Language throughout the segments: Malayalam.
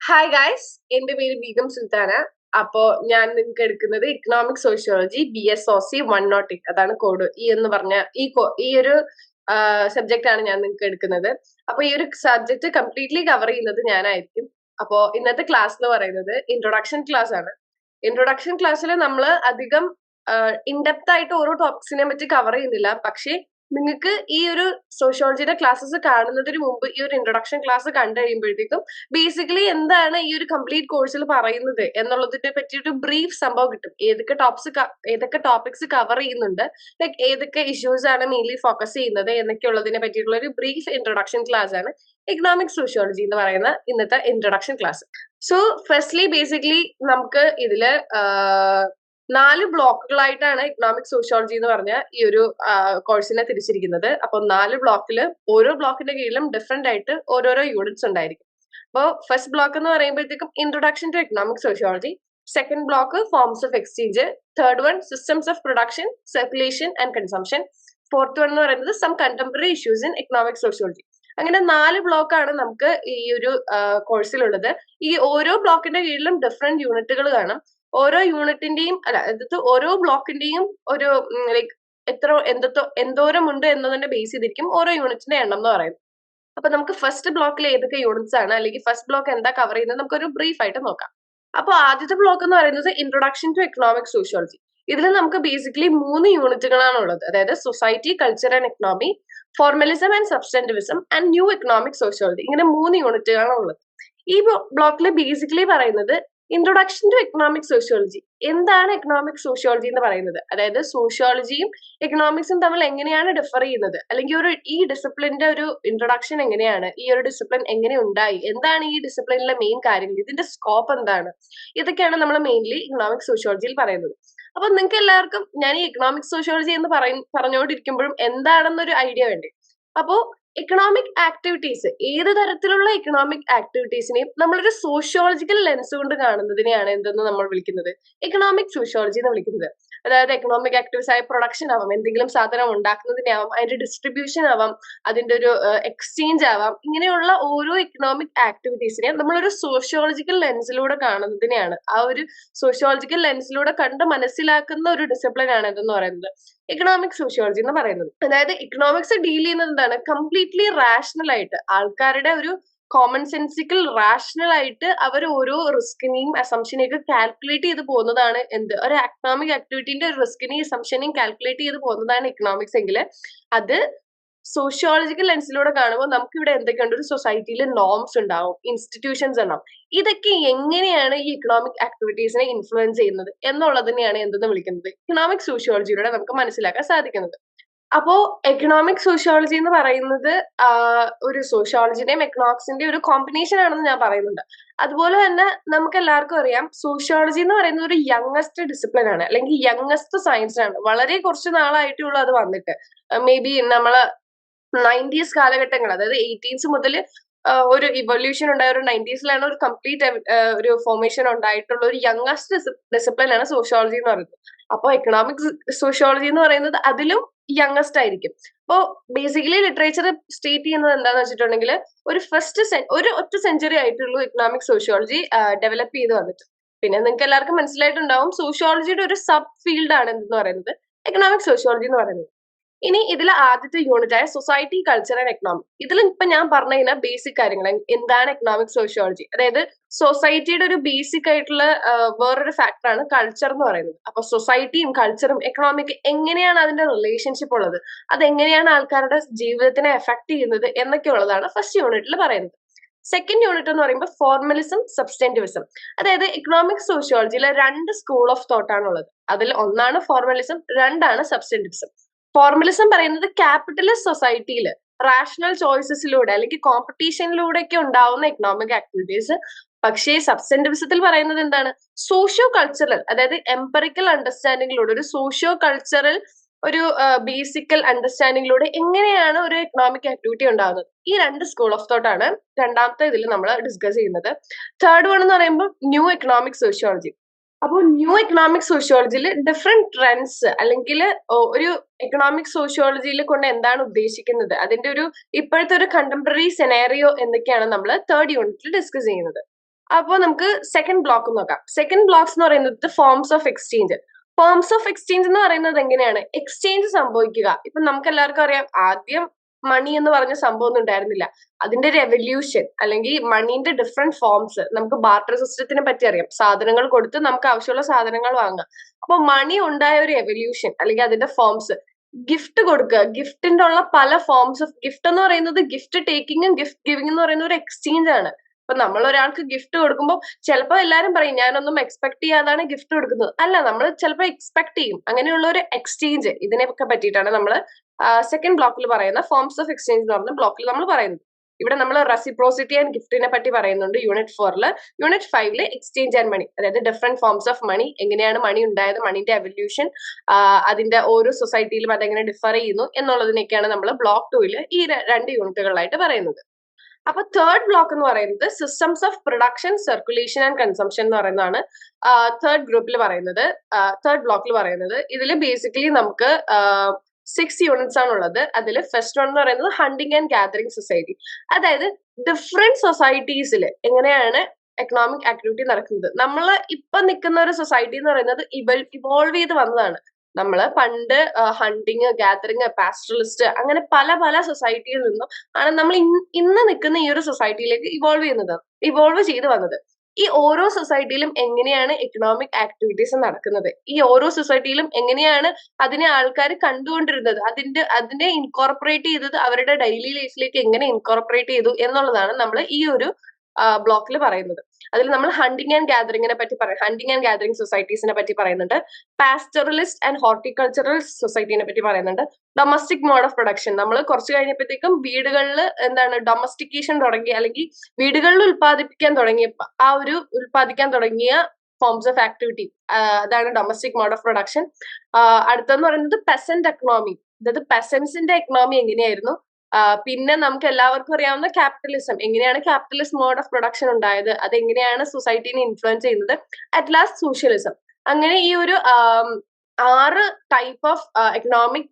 ഹായ് ഗായ്സ് എന്റെ പേര് ബീഗം സുൽത്താന. അപ്പോ ഞാൻ നിങ്ങൾക്ക് എടുക്കുന്നത് economic sociology B S O C one nought eight അതാണ് കോഡ് ഈ എന്ന് പറഞ്ഞ ഈ ഈ ഒരു സബ്ജക്റ്റ് ആണ് ഞാൻ നിങ്ങൾക്ക് എടുക്കുന്നത്. അപ്പൊ ഈ ഒരു സബ്ജക്ട് കംപ്ലീറ്റ്ലി കവർ ചെയ്യുന്നത് ഞാനായിരിക്കും. അപ്പോ ഇന്നത്തെ ക്ലാസ് എന്ന് പറയുന്നത് ഇൻട്രൊഡക്ഷൻ ക്ലാസ് ആണ്. ഇൻട്രൊഡക്ഷൻ ക്ലാസ്സിൽ നമ്മൾ അധികം ഇൻഡെപ്ത് ആയിട്ട് ഓരോ ടോപ്പിക്സിനെ പറ്റി കവർ ചെയ്യുന്നില്ല. പക്ഷേ നിങ്ങൾക്ക് ഈ ഒരു സോഷ്യോളജിയുടെ ക്ലാസ്സസ് കാണുന്നതിന് മുമ്പ് ഈ ഒരു ഇൻട്രൊഡക്ഷൻ ക്ലാസ് കണ്ടു കഴിയുമ്പോഴത്തേക്കും ബേസിക്കലി എന്താണ് ഈ ഒരു കംപ്ലീറ്റ് കോഴ്സിൽ പറയുന്നത് എന്നുള്ളതിനെ പറ്റി ഒരു ബ്രീഫ് സംഭവം കിട്ടും. ഏതൊക്കെ ടോപ്സ് ഏതൊക്കെ ടോപ്പിക്സ് കവർ ചെയ്യുന്നുണ്ട് ലൈക്ക് ഏതൊക്കെ ഇഷ്യൂസ് ആണ് മെയിൻലി ഫോക്കസ് ചെയ്യുന്നത് എന്നൊക്കെ ഉള്ളതിനെ പറ്റിയിട്ടുള്ള ഒരു ബ്രീഫ് ഇൻട്രൊഡക്ഷൻ ക്ലാസ് ആണ് എക്കണോമിക് സോഷ്യോളജി എന്ന് പറയുന്ന ഇന്നത്തെ introduction class so firstly basically നമുക്ക് ഇതിൽ നാല് ബ്ലോക്കുകളായിട്ടാണ് ഇക്കണോമിക് സോഷ്യോളജി എന്ന് പറഞ്ഞ ഈ ഒരു കോഴ്സിനെ തിരിച്ചിരിക്കുന്നത്. അപ്പൊ നാല് ബ്ലോക്കിൽ ഓരോ ബ്ലോക്കിന്റെ കീഴിലും ഡിഫറെന്റ് ആയിട്ട് ഓരോരോ യൂണിറ്റ്സ് ഉണ്ടായിരിക്കും. അപ്പോൾ ഫസ്റ്റ് ബ്ലോക്ക് എന്ന് പറയുമ്പോഴത്തേക്കും introduction to economic sociology second block forms of exchange third one systems of production circulation and consumption fourth one എന്ന് പറയുന്നത് some contemporary issues in economic sociology അങ്ങനെ നാല് ബ്ലോക്കാണ് നമുക്ക് ഈ ഒരു കോഴ്സിലുള്ളത് ഈ ഓരോ ബ്ലോക്കിന്റെ കീഴിലും ഡിഫറെന്റ് യൂണിറ്റുകൾ കാണും. ഓരോ യൂണിറ്റിന്റെയും അല്ല അതായത് ഓരോ ബ്ലോക്കിന്റെയും ഒരു ലൈക്ക് എത്ര എന്തോ എന്തോരം ഉണ്ട് എന്നതിന്റെ ബേസ് ചെയ്തിരിക്കും ഓരോ യൂണിറ്റിന്റെ എണ്ണം എന്ന് പറയുന്നത്. അപ്പൊ നമുക്ക് ഫസ്റ്റ് ബ്ലോക്കിൽ ഏതൊക്കെ യൂണിറ്റ്സ് ആണ് അല്ലെങ്കിൽ ഫസ്റ്റ് ബ്ലോക്ക് എന്താ കവർ ചെയ്യുന്നത് നമുക്കൊരു ബ്രീഫ് ആയിട്ട് നോക്കാം. അപ്പൊ ആദ്യത്തെ ബ്ലോക്ക് എന്ന് പറയുന്നത് ഇൻട്രൊഡക്ഷൻ ടു എക്കണോമിക് സോഷ്യോളജി ഇതിൽ നമുക്ക് ബേസിക്കലി മൂന്ന് യൂണിറ്റുകളാണ് ഉള്ളത്. അതായത് society culture and economy formalism and substantivism and new economic sociology ഇങ്ങനെ മൂന്ന് യൂണിറ്റുകളാണ് ഉള്ളത്. ഈ ബ്ലോക്കിൽ ബേസിക്കലി പറയുന്നത് ഇൻട്രൊഡക്ഷൻ ടു എക്കണോമിക് സോഷ്യോളജി എന്താണ് എക്കണോമിക് സോഷ്യോളജി എന്ന് പറയുന്നത്? അതായത് സോഷ്യോളജിയും എക്കണോമിക്സും തമ്മിൽ എങ്ങനെയാണ് ഡിഫർ ചെയ്യുന്നത്? അല്ലെങ്കിൽ ഒരു ഈ ഡിസിപ്ലിന്റെ ഒരു ഇൻട്രൊഡക്ഷൻ എങ്ങനെയാണ്? ഈ ഒരു ഡിസിപ്ലിൻ എങ്ങനെ ഉണ്ടായി? എന്താണ് ഈ ഡിസിപ്ലിനിലെ മെയിൻ കാര്യങ്ങൾ? ഇതിന്റെ സ്കോപ്പ് എന്താണ്? ഇതൊക്കെയാണ് നമ്മൾ മെയിൻലി ഇക്കണോമിക് സോഷ്യോളജിയിൽ പറയുന്നത്. അപ്പൊ നിങ്ങൾക്ക് എല്ലാവർക്കും ഞാൻ ഈ ഇക്കണോമിക് സോഷ്യോളജി എന്ന് പറയ പറഞ്ഞുകൊണ്ടിരിക്കുമ്പോഴും എന്താണെന്നൊരു ഐഡിയ വേണ്ടേ? അപ്പോ എക്കണോമിക് ആക്ടിവിറ്റീസ് ഏത് തരത്തിലുള്ള ഇക്കണോമിക് ആക്ടിവിറ്റീസിനെയും നമ്മളൊരു സോഷ്യോളജിക്കൽ ലെൻസ് കൊണ്ട് കാണുന്നതിനെയാണ് എന്തെന്ന് നമ്മൾ വിളിക്കുന്നത്? ഇക്കണോമിക് സോഷ്യോളജി എന്ന് വിളിക്കുന്നത്. അതായത് എക്കണോമിക് ആക്ടിവിറ്റീസ് ആയ പ്രൊഡക്ഷൻ ആവാം എന്തെങ്കിലും സാധനം ഉണ്ടാക്കുന്നതിനെ ആവാം അതിന്റെ ഡിസ്ട്രിബ്യൂഷൻ ആവാം അതിന്റെ ഒരു എക്സ്ചേഞ്ച് ആവാം ഇങ്ങനെയുള്ള ഓരോ എക്കണോമിക് ആക്ടിവിറ്റീസിനെ നമ്മളൊരു സോഷ്യോളജിക്കൽ ലെൻസിലൂടെ കാണുന്നതിനെയാണ്. ആ ഒരു സോഷ്യോളജിക്കൽ ലെൻസിലൂടെ കണ്ട് മനസ്സിലാക്കുന്ന ഒരു ഡിസിപ്ലിൻ ആണ് ഇതെന്ന് പറയുന്നത്. ഇക്കണോമിക് സോഷ്യോളജി എന്ന് പറയുന്നത്. അതായത് ഇക്കണോമിക്സ് ഡീൽ ചെയ്യുന്നത് എന്താണ്? കംപ്ലീറ്റ്ലി റാഷണൽ ആയിട്ട് ആൾക്കാരുടെ ഒരു കോമൺ സെൻസിക്കൽ റാഷണൽ ആയിട്ട് അവർ ഓരോ റിസ്കിനെയും അസംഷനെയൊക്കെ കാൽക്കുലേറ്റ് ചെയ്ത് പോകുന്നതാണ് എന്ത്? ഒരു എക്കണോമിക് ആക്ടിവിറ്റിന്റെ റിസ്കിനെയും അസംഷനെയും കാൽക്കുലേറ്റ് ചെയ്ത് പോകുന്നതാണ് ഇക്കണോമിക്സ് എങ്കിൽ. അത് സോഷ്യോളജിക്കൽ ലെൻസിലൂടെ കാണുമ്പോൾ നമുക്ക് ഇവിടെ എന്തൊക്കെയുണ്ട്? ഒരു സൊസൈറ്റിയിൽ നോംസ് ഉണ്ടാവും ഇൻസ്റ്റിറ്റ്യൂഷൻസ് ഉണ്ടാവും. ഇതൊക്കെ എങ്ങനെയാണ് ഈ ഇക്കണോമിക് ആക്ടിവിറ്റീസിനെ ഇൻഫ്ലുവൻസ് ചെയ്യുന്നത്? എന്നുള്ളതിനെയാണ് എന്തെന്ന് വിളിക്കുന്നത്? ഇക്കണോമിക് സോഷ്യോളജിയിലൂടെ നമുക്ക് മനസ്സിലാക്കാൻ സാധിക്കുന്നത്. അപ്പോ എക്കണോമിക് സോഷ്യോളജി എന്ന് പറയുന്നത് ഒരു സോഷ്യോളജിന്റെയും എക്കണോമിക്സിന്റെയും ഒരു കോമ്പിനേഷൻ ആണെന്ന് ഞാൻ പറയുന്നുണ്ട്. അതുപോലെ തന്നെ നമുക്ക് എല്ലാവർക്കും അറിയാം സോഷ്യോളജി എന്ന് പറയുന്നത് ഒരു യങ്ങസ്റ്റ് ഡിസിപ്ലിൻ ആണ് അല്ലെങ്കിൽ യങ്ങസ്റ്റ് സയൻസ് ആണ്. വളരെ കുറച്ച് നാളായിട്ടേ ഉള്ളൂ അത് വന്നിട്ട്. മേ ബി നമ്മൾ നയന്റീസ് കാലഘട്ടങ്ങൾ അതായത് എയ്റ്റീൻസ് മുതൽ ഒരു ഇവല്യൂഷൻ ഉണ്ടായ ഒരു നയന്റീസിലാണ് ഒരു കംപ്ലീറ്റ് ഒരു ഫോർമേഷൻ ഉണ്ടായിട്ടുള്ള ഒരു യങ്ങസ്റ്റ് ഡിസിപ്ലിൻ ആണ് സോഷ്യോളജി എന്ന് പറയുന്നത്. അപ്പോൾ എക്കണോമിക് സോഷ്യോളജി എന്ന് പറയുന്നത് അതിലും യങ്ങസ്റ്റ് ആയിരിക്കും. അപ്പോ ബേസിക്കലി ലിറ്ററേച്ചർ സ്റ്റേറ്റ് ചെയ്യുന്നത് എന്താന്ന് വെച്ചിട്ടുണ്ടെങ്കിൽ ഒരു ഫസ്റ്റ് ഒരു ഒറ്റ സെഞ്ചുറി ആയിട്ടുള്ളൂ ഇക്കണോമിക് സോഷ്യോളജി ഡെവലപ്പ് ചെയ്ത് വന്നിട്ട്. പിന്നെ നിങ്ങൾക്ക് എല്ലാവർക്കും മനസ്സിലായിട്ടുണ്ടാവും സോഷ്യോളജിയുടെ ഒരു സബ് ഫീൽഡ് ആണ് എന്തെന്ന് പറയുന്നത്? എക്കണോമിക് സോഷ്യോളജി എന്ന് പറയുന്നത്. ഇനി ഇതിൽ ആദ്യത്തെ യൂണിറ്റ് ആയ സൊസൈറ്റി കൾച്ചർ ആൻഡ് എക്കണോമിക് ഇതിൽ ഇപ്പൊ ഞാൻ പറഞ്ഞു ബേസിക് കാര്യങ്ങൾ എന്താണ് എക്കണോമിക് സോഷ്യോളജി അതായത് സൊസൈറ്റിയുടെ ഒരു ബേസിക് ആയിട്ടുള്ള വേറൊരു ഫാക്ടറാണ് കൾച്ചർ എന്ന് പറയുന്നത്. അപ്പൊ സൊസൈറ്റിയും കൾച്ചറും എക്കണോമിക് എങ്ങനെയാണ് അതിന്റെ റിലേഷൻഷിപ്പ് ഉള്ളത്? അത് എങ്ങനെയാണ് ആൾക്കാരുടെ ജീവിതത്തിനെ എഫക്ട് ചെയ്യുന്നത് എന്നൊക്കെ ഉള്ളതാണ് ഫസ്റ്റ് യൂണിറ്റിൽ പറയുന്നത്. സെക്കൻഡ് യൂണിറ്റ് എന്ന് പറയുമ്പോൾ ഫോർമലിസം സബ്സ്റ്റന്റിവിസം അതായത് ഇക്കണോമിക് സോഷ്യോളജിയിലെ രണ്ട് സ്കൂൾ ഓഫ് തോട്ടാണുള്ളത് അതിൽ ഒന്നാണ് ഫോർമലിസം രണ്ടാണ് സബ്സ്റ്റന്റിവിസം ഫോർമലിസം പറയുന്നത് ക്യാപിറ്റലിസ്റ്റ് സൊസൈറ്റിയിൽ റാഷണൽ ചോയ്സസിലൂടെ അല്ലെങ്കിൽ കോമ്പറ്റീഷനിലൂടെ ഒക്കെ ഉണ്ടാവുന്ന എക്കണോമിക് ആക്ടിവിറ്റീസ് പക്ഷേ സബ്സെൻഡിവിസത്തിൽ പറയുന്നത് എന്താണ്? സോഷ്യോ കൾച്ചറൽ അതായത് എംപറിക്കൽ അണ്ടർസ്റ്റാൻഡിങ്ങിലൂടെ ഒരു സോഷ്യോ കൾച്ചറൽ ഒരു ബേസിക്കൽ അണ്ടർസ്റ്റാൻഡിങ്ങിലൂടെ എങ്ങനെയാണ് ഒരു എക്കണോമിക് ആക്ടിവിറ്റി ഉണ്ടാകുന്നത് ഈ രണ്ട് സ്കൂൾ ഓഫ് തോട്ട് ആണ് രണ്ടാമത്തെ ഇതിൽ നമ്മൾ ഡിസ്കസ് ചെയ്യുന്നത്. തേർഡ് വൺ എന്ന് പറയുമ്പോൾ ന്യൂ എക്കണോമിക് സോഷ്യോളജി അപ്പോൾ ന്യൂ എക്കണോമിക് സോഷ്യോളജിയിൽ ഡിഫറെന്റ് ട്രെൻഡ്സ് അല്ലെങ്കിൽ ഒരു എക്കണോമിക് സോഷ്യോളജിയിൽ കൊണ്ട് എന്താണ് ഉദ്ദേശിക്കുന്നത്? അതിന്റെ ഒരു ഇപ്പോഴത്തെ ഒരു കണ്ടംപററി സെനാരിയോ എന്നൊക്കെയാണ് നമ്മൾ തേർഡ് യൂണിറ്റിൽ ഡിസ്കസ് ചെയ്യുന്നത്. അപ്പോൾ നമുക്ക് സെക്കൻഡ് ബ്ലോക്ക് നോക്കാം. സെക്കൻഡ് ബ്ലോക്സ് എന്ന് പറയുന്നത് forms of exchange forms of exchange എന്ന് പറയുന്നത് എങ്ങനെയാണ്? എക്സ്ചേഞ്ച് സംഭവിക്കുക. ഇപ്പൊ നമുക്ക് എല്ലാവർക്കും അറിയാം ആദ്യം മണി എന്ന് പറഞ്ഞ സംഭവം ഒന്നും ഉണ്ടായിരുന്നില്ല. അതിന്റെ റെവല്യൂഷൻ അല്ലെങ്കിൽ മണിന്റെ ഡിഫറെന്റ് ഫോംസ് നമുക്ക് ബാർട്ടർ സിസ്റ്റത്തിനെ പറ്റി അറിയാം. സാധനങ്ങൾ കൊടുത്ത് നമുക്ക് ആവശ്യമുള്ള സാധനങ്ങൾ വാങ്ങാം. അപ്പൊ മണി ഉണ്ടായ ഒരു എവല്യൂഷൻ അല്ലെങ്കിൽ അതിന്റെ ഫോംസ് ഗിഫ്റ്റ് കൊടുക്കുക. ഗിഫ്റ്റിന്റെ ഉള്ള പല ഫോംസ് ഓഫ് ഗിഫ്റ്റ് എന്ന് പറയുന്നത് ഗിഫ്റ്റ് ടേക്കിങ്ങും ഗിഫ്റ്റ് ഗിവിംഗ് എന്ന് പറയുന്ന ഒരു എക്സ്ചേഞ്ച് ആണ്. ഇപ്പൊ നമ്മൾ ഒരാൾക്ക് ഗിഫ്റ്റ് കൊടുക്കുമ്പോൾ ചിലപ്പോൾ എല്ലാരും പറയും ഞാനൊന്നും എക്സ്പെക്ട് ചെയ്യാതാണ് ഗിഫ്റ്റ് കൊടുക്കുന്നത്. അല്ല നമ്മൾ ചിലപ്പോൾ എക്സ്പെക്ട് ചെയ്യും. അങ്ങനെയുള്ള ഒരു എക്സ്ചേഞ്ച് ഇതിനെയൊക്കെ പറ്റിയിട്ടാണ് നമ്മൾ സെക്കൻഡ് ബ്ലോക്കിൽ പറയുന്ന ഫോംസ് ഓഫ് എക്സ്ചേഞ്ച് എന്ന് പറഞ്ഞ ബ്ലോക്കിൽ നമ്മൾ പറയുന്നത്. ഇവിടെ നമ്മൾ റെസിപ്രോസിറ്റി ആൻഡ് ഗിഫ്റ്റിനെ പറ്റി പറയുന്നുണ്ട് യൂണിറ്റ് ഫോറിൽ യൂണിറ്റ് ഫൈവിൽ എക്സ്ചേഞ്ച് ആൻഡ് മണി അതായത് ഡിഫറെന്റ് ഫോംസ് ഓഫ് മണി എങ്ങനെയാണ് മണി ഉണ്ടായത് മണിന്റെ എവല്യൂഷൻ അതിന്റെ ഓരോ സൊസൈറ്റിയിലും അതെങ്ങനെ ഡിഫർ ചെയ്യുന്നു എന്നുള്ളതിനൊക്കെയാണ് നമ്മൾ ബ്ലോക്ക് ടൂയിൽ ഈ രണ്ട് യൂണിറ്റുകളായിട്ട് പറയുന്നത്. അപ്പൊ തേർഡ് ബ്ലോക്ക് എന്ന് പറയുന്നത് systems of production circulation and consumption എന്ന് പറയുന്നതാണ് തേർഡ് ഗ്രൂപ്പിൽ പറയുന്നത് തേർഡ് ബ്ലോക്കിൽ പറയുന്നത്. ഇതിൽ ബേസിക്കലി നമുക്ക് സിക്സ് യൂണിറ്റ്സ് ആണ് ഉള്ളത് അതിൽ ഫസ്റ്റ് വൺ എന്ന് പറയുന്നത് ഹണ്ടിങ് ആൻഡ് ഗാദറിംഗ് സൊസൈറ്റി അതായത് ഡിഫറെന്റ് സൊസൈറ്റീസിൽ എങ്ങനെയാണ് എക്കണോമിക് ആക്ടിവിറ്റി നടക്കുന്നത്. നമ്മൾ ഇപ്പൊ നിൽക്കുന്ന ഒരു സൊസൈറ്റി എന്ന് പറയുന്നത് ഇവോൾവ് ചെയ്ത് വന്നതാണ്. നമ്മൾ പണ്ട് ഹണ്ടിങ് ഗാദറിങ് പാസ്റ്ററലിസ്റ്റ് അങ്ങനെ പല പല സൊസൈറ്റിയിൽ നിന്നും ആണ് നമ്മൾ ഇന്ന് നിൽക്കുന്ന ഈ ഒരു സൊസൈറ്റിയിലേക്ക് ഇവോൾവ് ചെയ്യുന്നത്. ഇവോൾവ് ചെയ്ത് വന്നത്. ഈ ഓരോ സൊസൈറ്റിയിലും എങ്ങനെയാണ് എക്കണോമിക് ആക്ടിവിറ്റീസ് നടക്കുന്നത്? ഈ ഓരോ സൊസൈറ്റിയിലും എങ്ങനെയാണ് അതിനെ ആൾക്കാർ കണ്ടുകൊണ്ടിരുന്നത്? അതിന്റെ അതിനെ ഇൻകോർപ്പറേറ്റ് ചെയ്തത് അവരുടെ ഡെയിലി ലൈഫിലേക്ക് എങ്ങനെ ഇൻകോർപ്പറേറ്റ് ചെയ്തു എന്നുള്ളതാണ് നമ്മൾ ഈ ഒരു ബ്ലോക്കിൽ പറയുന്നത്. അതിൽ നമ്മൾ ഹണ്ടിങ് ആൻഡ് ഗാദറിങ്ങിനെ പറ്റി പറയും ഹണ്ടിങ് ആൻഡ് ഗാദറിംഗ് സൊസൈറ്റീസിനെ പറ്റി പറയുന്നുണ്ട്. പാസ്റ്ററലിസ്റ്റ് ആൻഡ് ഹോർട്ടിക്കൾച്ചറൽ സൊസൈറ്റീനെ പറ്റി പറയുന്നുണ്ട്. ഡൊമസ്റ്റിക് മോഡ് ഓഫ് പ്രൊഡക്ഷൻ നമ്മൾ കുറച്ച് കഴിഞ്ഞപ്പോഴത്തേക്കും വീടുകളിൽ എന്താണ് ഡൊമസ്റ്റിക്കേഷൻ തുടങ്ങി അല്ലെങ്കിൽ വീടുകളിൽ ഉൽപ്പാദിപ്പിക്കാൻ തുടങ്ങിയ ആ ഒരു ഉൽപ്പാദിക്കാൻ തുടങ്ങിയ ഫോംസ് ഓഫ് ആക്ടിവിറ്റി അതാണ് ഡൊമസ്റ്റിക് മോഡ് ഓഫ് പ്രൊഡക്ഷൻ അടുത്തെന്ന് പറയുന്നത് പെസന്റ് എക്കണോമി അതായത് പെസൻസിന്റെ എക്കണോമി എങ്ങനെയായിരുന്നു? പിന്നെ നമുക്ക് എല്ലാവർക്കും അറിയാവുന്ന ക്യാപിറ്റലിസം എങ്ങനെയാണ് ക്യാപിറ്റലിസ്റ്റ് മോഡ് ഓഫ് പ്രൊഡക്ഷൻ ഉണ്ടായത്? അത് എങ്ങനെയാണ് സൊസൈറ്റിനെ ഇൻഫ്ലുവൻസ് ചെയ്യുന്നത്? അറ്റ് ലാസ്റ്റ് സോഷ്യലിസം അങ്ങനെ ഈ ഒരു ആറ് ടൈപ്പ് ഓഫ് എക്കണോമിക്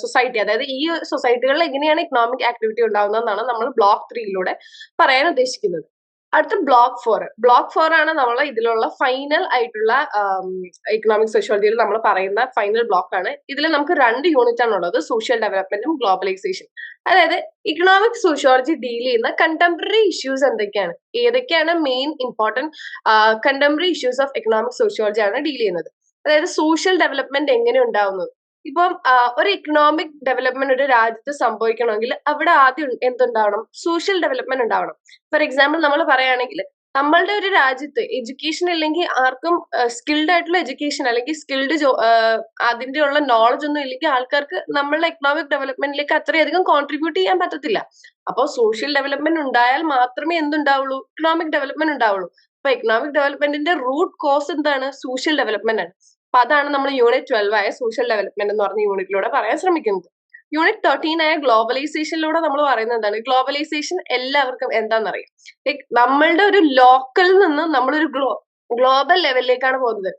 സൊസൈറ്റി അതായത് ഈ സൊസൈറ്റികളിൽ എങ്ങനെയാണ് എക്കണോമിക് ആക്ടിവിറ്റി ഉണ്ടാകുന്നതെന്നാണ് നമ്മൾ ബ്ലോക്ക് ത്രീയിലൂടെ പറയാൻ ഉദ്ദേശിക്കുന്നത്. അടുത്ത ബ്ലോക്ക് ഫോർ ബ്ലോക്ക് ഫോർ ആണ് നമ്മൾ ഇതിലുള്ള ഫൈനൽ ആയിട്ടുള്ള ഇക്കണോമിക് സോഷ്യോളജിയിൽ നമ്മൾ പറയുന്ന ഫൈനൽ ബ്ലോക്ക് ആണ്. ഇതിൽ നമുക്ക് രണ്ട് യൂണിറ്റ് ആണ് ഉള്ളത് സോഷ്യൽ ഡെവലപ്മെന്റും ഗ്ലോബലൈസേഷൻ അതായത് ഇക്കണോമിക് സോഷ്യോളജി ഡീൽ ചെയ്യുന്ന കണ്ടംപററി ഇഷ്യൂസ് എന്തൊക്കെയാണ്? ഏതൊക്കെയാണ് main important contemporary issues of economic sociology ആണ് ഡീൽ ചെയ്യുന്നത്. അതായത് സോഷ്യൽ ഡെവലപ്മെന്റ് എങ്ങനെ ഉണ്ടാവുന്നത്? ഇപ്പം ഒരു ഇക്കണോമിക് ഡെവലപ്മെന്റ് ഒരു രാജ്യത്ത് സംഭവിക്കണമെങ്കിൽ അവിടെ ആദ്യം എന്തുണ്ടാവണം? സോഷ്യൽ ഡെവലപ്മെന്റ് ഉണ്ടാവണം. ഫോർ എക്സാമ്പിൾ നമ്മൾ പറയുകയാണെങ്കിൽ നമ്മളുടെ ഒരു രാജ്യത്ത് എഡ്യൂക്കേഷൻ ഇല്ലെങ്കിൽ ആർക്കും സ്കിൽഡ് ആയിട്ടുള്ള എഡ്യൂക്കേഷൻ അല്ലെങ്കിൽ സ്കിൽഡ് അതിന്റെ ഉള്ള നോളജ് ഒന്നും ഇല്ലെങ്കിൽ ആൾക്കാർക്ക് നമ്മളുടെ എക്കണോമിക് ഡെവലപ്മെന്റിലേക്ക് അത്രയധികം കോൺട്രിബ്യൂട്ട് ചെയ്യാൻ പറ്റത്തില്ല. അപ്പോൾ സോഷ്യൽ ഡെവലപ്മെന്റ് ഉണ്ടായാൽ മാത്രമേ എന്തുണ്ടാവുള്ളൂ? ഇക്കണോമിക് ഡെവലപ്മെന്റ് ഉണ്ടാവുള്ളൂ. അപ്പൊ എക്കണോമിക് ഡെവലപ്മെന്റിന്റെ റൂട്ട് കോസ് എന്താണ്? സോഷ്യൽ ഡെവലപ്മെന്റ് ആണ്. അപ്പൊ അതാണ് നമ്മൾ യൂണിറ്റ് ട്വൽവ് ആയ സോഷ്യൽ ഡെവലപ്മെന്റ് എന്ന് പറഞ്ഞ യൂണിറ്റിലൂടെ പറയാൻ ശ്രമിക്കുന്നത്. യൂണിറ്റ് തേർട്ടീൻ ആയ ഗ്ലോബലൈസേഷനിലൂടെ നമ്മൾ പറയുന്നത് എന്താണ്? ഗ്ലോബലൈസേഷൻ എല്ലാവർക്കും എന്താണെന്നറിയാം ലൈക് നമ്മളുടെ ഒരു ലോക്കൽ നിന്ന് നമ്മളൊരു ഗ്ലോ ഗ്ലോബൽ ലെവലിലേക്കാണ് പോകുന്നത്.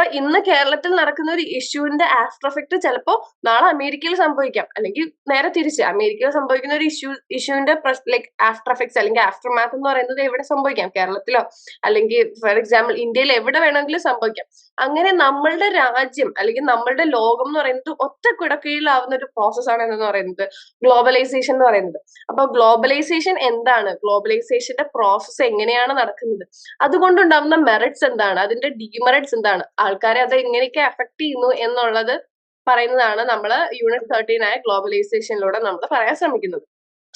ഇപ്പൊ ഇന്ന് കേരളത്തിൽ നടക്കുന്ന ഒരു ഇഷ്യൂവിന്റെ ആഫ്റ്റർ എഫക്ട് ചിലപ്പോ നാളെ അമേരിക്കയിൽ സംഭവിക്കാം. അല്ലെങ്കിൽ നേരെ തിരിച്ച് അമേരിക്കയിൽ സംഭവിക്കുന്ന ഒരു ഇഷ്യൂ ഇഷ്യൂവിന്റെ ലൈക് ആഫ്റ്റർ എഫക്ട്സ് അല്ലെങ്കിൽ ആഫ്റ്റർ മാത്ത് എന്ന് പറയുന്നത് എവിടെ സംഭവിക്കാം? കേരളത്തിലോ? അല്ലെങ്കിൽ ഫോർ എക്സാമ്പിൾ ഇന്ത്യയിൽ എവിടെ വേണമെങ്കിലും സംഭവിക്കാം. അങ്ങനെ നമ്മളുടെ രാജ്യം അല്ലെങ്കിൽ നമ്മളുടെ ലോകം എന്ന് പറയുന്നത് ഒറ്റ കുടക്കീഴിലാവുന്ന ഒരു പ്രോസസ് ആണ് എന്ന് പറയുന്നത്? ഗ്ലോബലൈസേഷൻ എന്ന് പറയുന്നത്. അപ്പൊ ഗ്ലോബലൈസേഷൻ എന്താണ്? ഗ്ലോബലൈസേഷന്റെ പ്രോസസ്സ് എങ്ങനെയാണ് നടക്കുന്നത്? അതുകൊണ്ടുണ്ടാവുന്ന മെറിറ്റ്സ് എന്താണ്? അതിന്റെ ഡിമെറിറ്റ്സ് എന്താണ്? ആൾക്കാരെ അത് എങ്ങനെയൊക്കെ അഫക്ട് ചെയ്യുന്നു എന്നുള്ളത് പറയുന്നതാണ് നമ്മൾ യൂണിറ്റ് തേർട്ടീൻ ആയ ഗ്ലോബലൈസേഷനിലൂടെ നമ്മൾ പറയാൻ ശ്രമിക്കുന്നത്.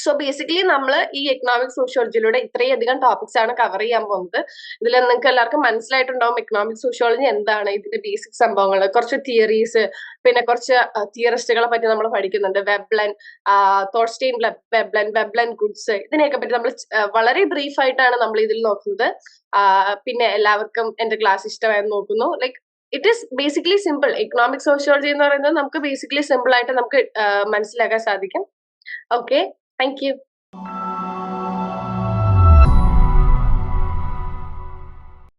സോ ബേസിക്കലി നമ്മൾ ഈ എക്കണോമിക് സോഷ്യോളജിയിലൂടെ ഇത്രയധികം ടോപ്പിക്സ് ആണ് കവർ ചെയ്യാൻ പോകുന്നത്. ഇതിൽ നിങ്ങൾക്ക് എല്ലാവർക്കും മനസ്സിലായിട്ടുണ്ടാവും എക്കണോമിക് സോഷ്യോളജി എന്താണ് ഇതിന്റെ ബേസിക് സംഭവങ്ങൾ കുറച്ച് തിയറീസ് പിന്നെ കുറച്ച് തിയറിസ്റ്റുകളെ പറ്റി നമ്മൾ പഠിക്കുന്നുണ്ട്. Veblen Thorstein Veblen Veblen goods ഇതിനെയൊക്കെ പറ്റി നമ്മൾ വളരെ ബ്രീഫ് ആയിട്ടാണ് നമ്മൾ ഇതിൽ നോക്കുന്നത്. പിന്നെ എല്ലാവർക്കും എന്റെ ക്ലാസ് ഇഷ്ടമായെന്ന് നോക്കുന്നു like it is basically simple economic sociology എന്ന് പറയുന്നത് നമുക്ക് ബേസിക്കലി സിമ്പിൾ ആയിട്ട് നമുക്ക് മനസ്സിലാക്കാൻ സാധിക്കും. Okay Thank you.